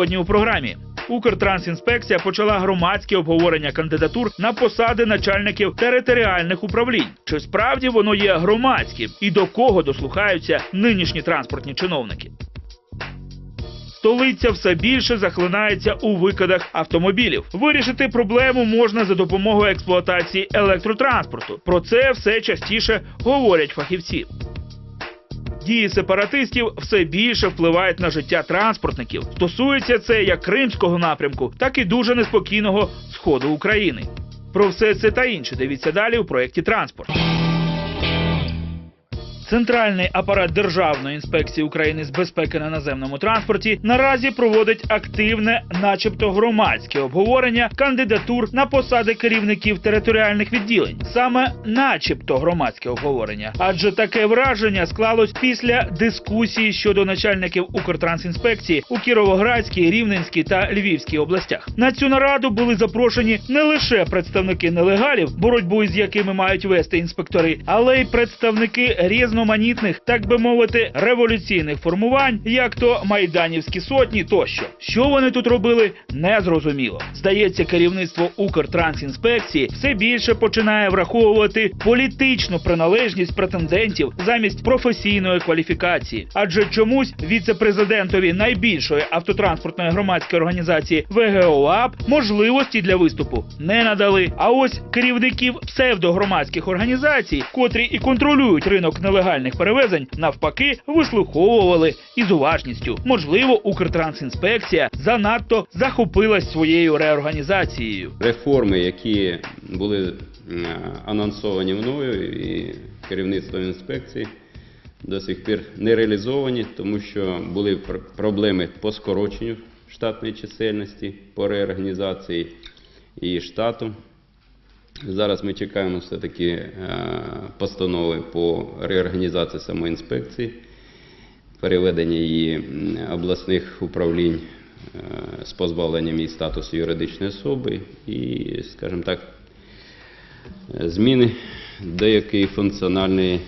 Сьогодні у програмі Укртрансінспекція почала громадське обговорення кандидатур на посади начальників територіальних управлінь. Чи справді воно є громадським і до кого дослухаються нинішні транспортні чиновники? Столиця все більше захлинається у викидах автомобілів. Вирішити проблему можна за допомогою експлуатації електротранспорту. Про це все частіше говорять фахівці. Дії сепаратистів все більше впливають на життя транспортників. Стосується це як кримського напрямку, так і дуже неспокійного сходу України. Про все це та інше дивіться далі у проєкті Транспорт. Центральний апарат Державної інспекції України з безпеки на наземному транспорті наразі проводить активне, начебто громадське обговорення кандидатур на посади керівників територіальних відділень. Саме начебто громадське обговорення, адже таке враження склалось після дискусії щодо начальників Укртрансінспекції у Кіровоградській, Рівненській та Львівській областях. На цю нараду були запрошені не лише представники нелегалів, боротьбу із якими мають вести інспектори, але й представники різноманітних, так би мовити, революційних формувань, як то майданівські сотні тощо. Що вони тут робили, не зрозуміло. Здається, керівництво Укртрансінспекції все більше починає враховувати політичну приналежність претендентів замість професійної кваліфікації. Адже чомусь віце-президентові найбільшої автотранспортної громадської організації ВГОАП можливості для виступу не надали. А ось керівників псевдогромадських організацій, котрі і контролюють ринок нелегальних перевезень, навпаки, вислуховували із уважністю. Можливо, Укртрансінспекція занадто захопилась своєю реорганізацією. реформи, які були анонсовані мною і керівництвом інспекції, до сих пір не реалізовані, тому що були проблеми по скороченню штатної чисельності, по реорганізації і штату. Зараз ми чекаємо все-таки е, постанови по реорганізації самоінспекції, переведення її обласних управлінь е, з позбавленням її статусу юридичної особи і, скажімо так, е, зміни деякої функціональної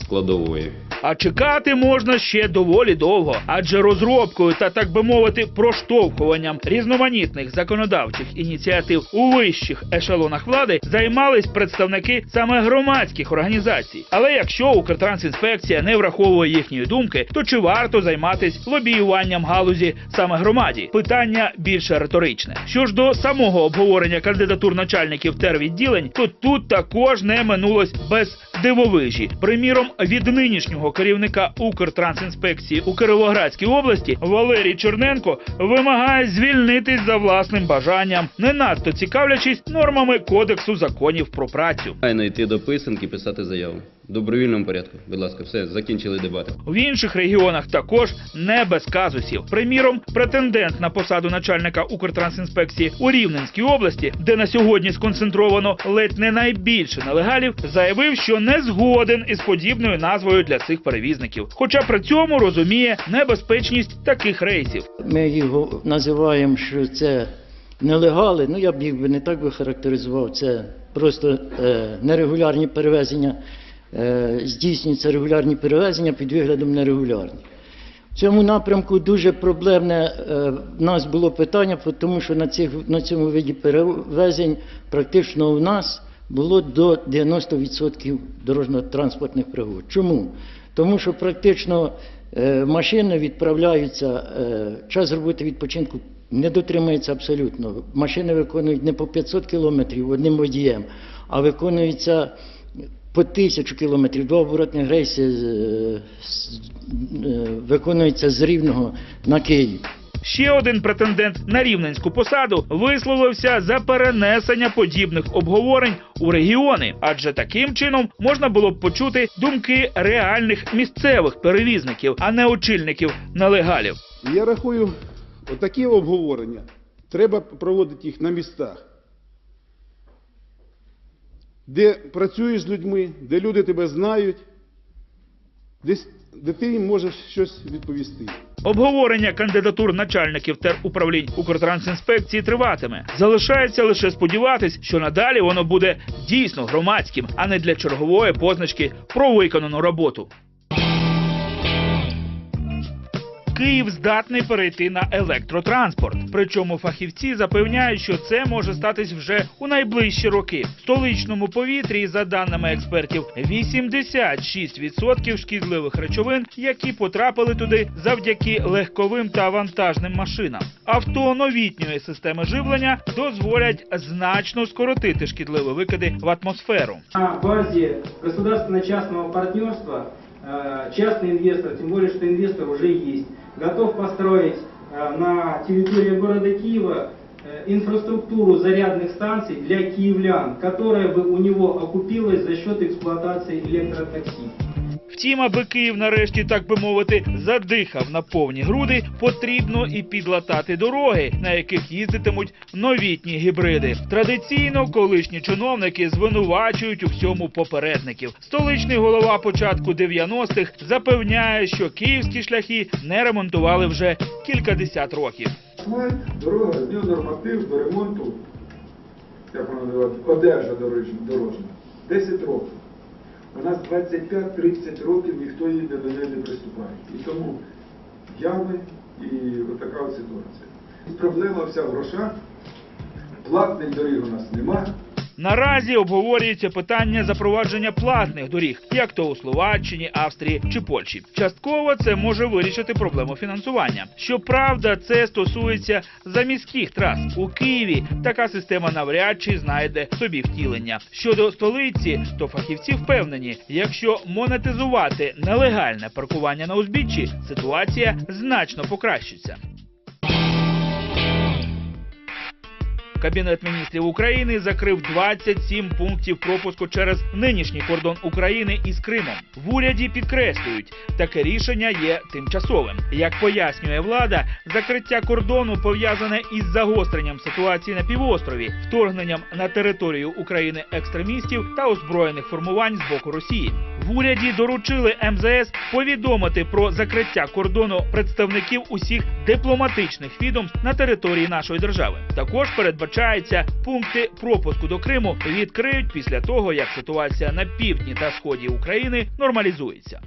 складової. А чекати можна ще доволі довго, адже розробкою та так би мовити проштовхуванням різноманітних законодавчих ініціатив у вищих ешелонах влади займались представники саме громадських організацій. Але якщо Укртрансінспекція не враховує їхньої думки, то чи варто займатись лобіюванням галузі саме громаді? Питання більше риторичне. Що ж до самого обговорення кандидатур начальників тервідділень, то тут також не минулось без дивовижі. Приміром, від нинішнього керівника Укртрансінспекції у Кировоградській області Валерій Черненко вимагає звільнитись за власним бажанням, не надто цікавлячись нормами кодексу законів про працю. Найти йти до писанки, писати заяву. В добровільному порядку. Будь ласка, все, закінчили дебати. В інших регіонах також не без казусів. Приміром, претендент на посаду начальника Укртрансінспекції у Рівненській області, де на сьогодні сконцентровано ледь не найбільше нелегалів, заявив, що не згоден із подібною назвою для цих перевізників. Хоча при цьому розуміє небезпечність таких рейсів. Ми його називаємо, що це нелегали. Ну я б їх би не так би характеризував. Це просто е, нерегулярні перевезення. Е, здійснюються регулярні перевезення під виглядом нерегулярних. В цьому напрямку дуже проблемне е, в нас було питання, тому що на, цих, на цьому виді перевезень практично у нас було до 90% дорожньо-транспортних пригод. Чому? Тому що практично е, машини відправляються, час роботи відпочинку не дотримується абсолютно. Машини виконують не по 500 кілометрів одним водієм, а виконуються по тисячу кілометрів. Два оборотних рейси е, з- е, виконуються з Рівного на Київ. Ще один претендент на рівненську посаду висловився за перенесення подібних обговорень у регіони, адже таким чином можна було б почути думки реальних місцевих перевізників, а не очільників нелегалів. Я рахую, отакі обговорення треба проводити їх на містах, де працюєш з людьми, де люди тебе знають, десь, де ти їм можеш щось відповісти. Обговорення кандидатур начальників теруправлінь Укртрансінспекції триватиме. Залишається лише сподіватись, що надалі воно буде дійсно громадським, а не для чергової позначки про виконану роботу. Київ здатний перейти на електротранспорт. Причому фахівці запевняють, що це може статись вже у найближчі роки. В столичному повітрі, за даними експертів, 86% шкідливих речовин, які потрапили туди завдяки легковим та вантажним машинам. Авто новітньої системи живлення дозволять значно скоротити шкідливі викиди в атмосферу. На базе государственно-частного партнерства э, частный инвестор, тем более, что инвестор уже есть, готов построить э, на территории города Киева э, инфраструктуру зарядных станций для киевлян, которая бы у него окупилась за счет эксплуатации электротакси. Втім, аби Київ нарешті, так би мовити, задихав на повні груди, потрібно і підлатати дороги, на яких їздитимуть новітні гібриди. Традиційно колишні чиновники звинувачують у всьому попередників. Столичний голова початку 90-х запевняє, що київські шляхи не ремонтували вже кількадесят років. Асфальт, дорога, норматив до ремонту, як вона називається, дорожня, дорожня, 10 років. У нас 25-30 років ніхто її до неї не приступає. І тому ями і отака от ситуація. Проблема вся в грошах, платних доріг у нас нема. Наразі обговорюється питання запровадження платних доріг, як то у Словаччині, Австрії чи Польщі. Частково це може вирішити проблему фінансування. Щоправда, це стосується заміських трас у Києві. Така система навряд чи знайде собі втілення. Щодо столиці, то фахівці впевнені, якщо монетизувати нелегальне паркування на узбіччі, ситуація значно покращиться. Кабінет міністрів України закрив 27 пунктів пропуску через нинішній кордон України із Кримом. В уряді підкреслюють, таке рішення є тимчасовим. Як пояснює влада, закриття кордону пов'язане із загостренням ситуації на півострові, вторгненням на територію України екстремістів та озброєних формувань з боку Росії. В уряді доручили МЗС повідомити про закриття кордону представників усіх дипломатичних відомств на території нашої держави. Також передбачається пункти пропуску до Криму відкриють після того, як ситуація на півдні та сході України нормалізується.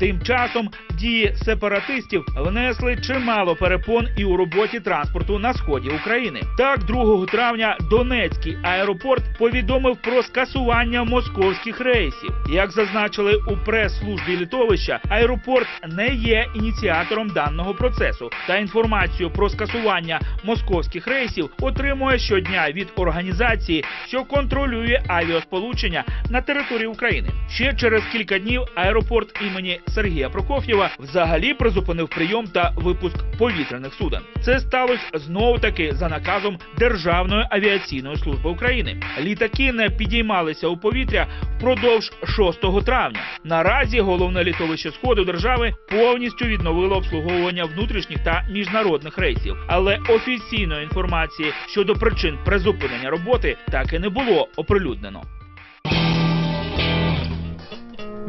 Тим часом дії сепаратистів внесли чимало перепон і у роботі транспорту на сході України. Так, 2 травня Донецький аеропорт повідомив про скасування московських рейсів. Як зазначили у прес-службі літовища, аеропорт не є ініціатором даного процесу, та інформацію про скасування московських рейсів отримує щодня від організації, що контролює авіасполучення на території України. Ще через кілька днів аеропорт імені Сергія Прокоф'єва взагалі призупинив прийом та випуск повітряних суден. Це сталося знов таки за наказом Державної авіаційної служби України. Літаки не підіймалися у повітря впродовж 6 травня. Наразі головне літовище сходу держави повністю відновило обслуговування внутрішніх та міжнародних рейсів, але офіційної інформації щодо причин призупинення роботи так і не було оприлюднено.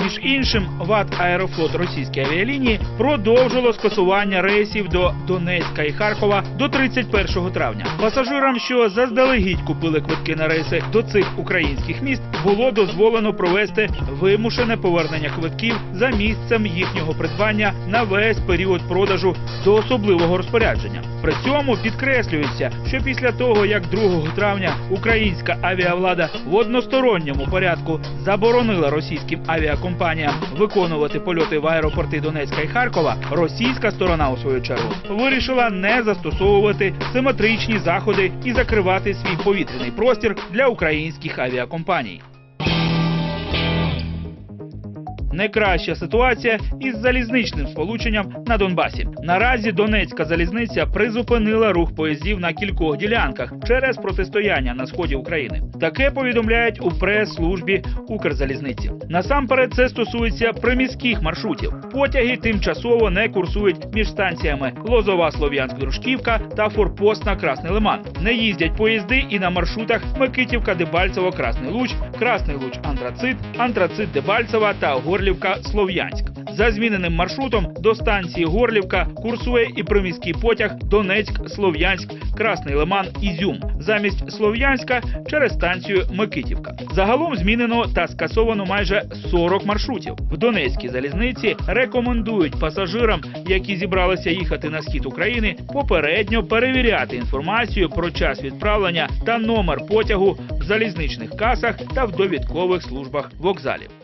Між іншим, ВАТ Аерофлот російські авіалінії продовжило скасування рейсів до Донецька і Харкова до 31 травня. Пасажирам, що заздалегідь купили квитки на рейси до цих українських міст, було дозволено провести вимушене повернення квитків за місцем їхнього придбання на весь період продажу до особливого розпорядження. При цьому підкреслюється, що після того, як 2 травня українська авіавлада в односторонньому порядку заборонила російським авіакомпаніям виконувати польоти в аеропорти Донецька і Харкова, російська сторона у свою чергу вирішила не застосовувати симетричні заходи і закривати свій повітряний простір для українських авіакомпаній. Не краща ситуація із залізничним сполученням на Донбасі. Наразі Донецька залізниця призупинила рух поїздів на кількох ділянках через протистояння на сході України. Таке повідомляють у прес-службі Укрзалізниці. Насамперед, це стосується приміських маршрутів. Потяги тимчасово не курсують між станціями Лозова Слов'янськ Дружківка та Форпост на Красний Лиман. Не їздять поїзди і на маршрутах Микитівка Дебальцево Красний Луч, Красний Луч Антрацит, Антрацит Дебальцева та Горський Горлівка-Слов'янськ. За зміненим маршрутом до станції Горлівка курсує і приміський потяг Донецьк, Слов'янськ, Красний Лиман, Ізюм. Замість Слов'янська через станцію Микитівка. Загалом змінено та скасовано майже 40 маршрутів. В Донецькій залізниці рекомендують пасажирам, які зібралися їхати на схід України, попередньо перевіряти інформацію про час відправлення та номер потягу в залізничних касах та в довідкових службах вокзалів.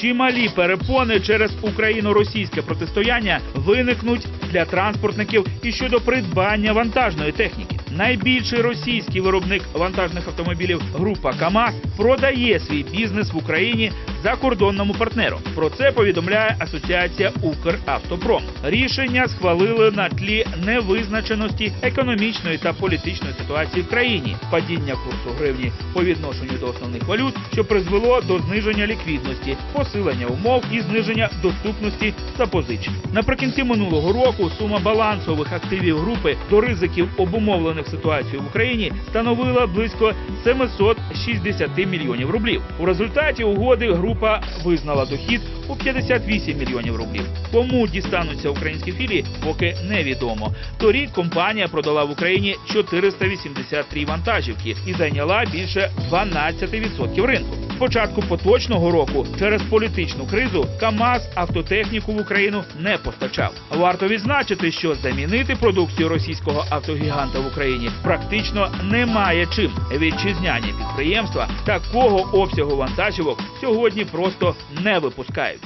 Чималі перепони через україно-російське протистояння виникнуть для транспортників і щодо придбання вантажної техніки. Найбільший російський виробник вантажних автомобілів група КАМАЗ продає свій бізнес в Україні закордонному партнеру. Про це повідомляє асоціація Укравтопром. Рішення схвалили на тлі невизначеності економічної та політичної ситуації в країні, падіння курсу гривні по відношенню до основних валют, що призвело до зниження ліквідності, посилення умов і зниження доступності запозичень. Наприкінці минулого року сума балансових активів групи до ризиків обумовлених ситуацією в Україні становила близько 760 мільйонів рублів. У результаті угоди група визнала дохід у 58 мільйонів рублів. Кому дістануться українські філії, поки невідомо. Торік компанія продала в Україні 483 вантажівки і зайняла більше 12% ринку. З початку поточного року через політичну кризу КАМАЗ автотехніку в Україну не постачав. Варто відзначити, що замінити продукцію російського автогіганта в Україні практично немає чим. Вітчизняні підприємства такого обсягу вантажівок сьогодні просто не випускають.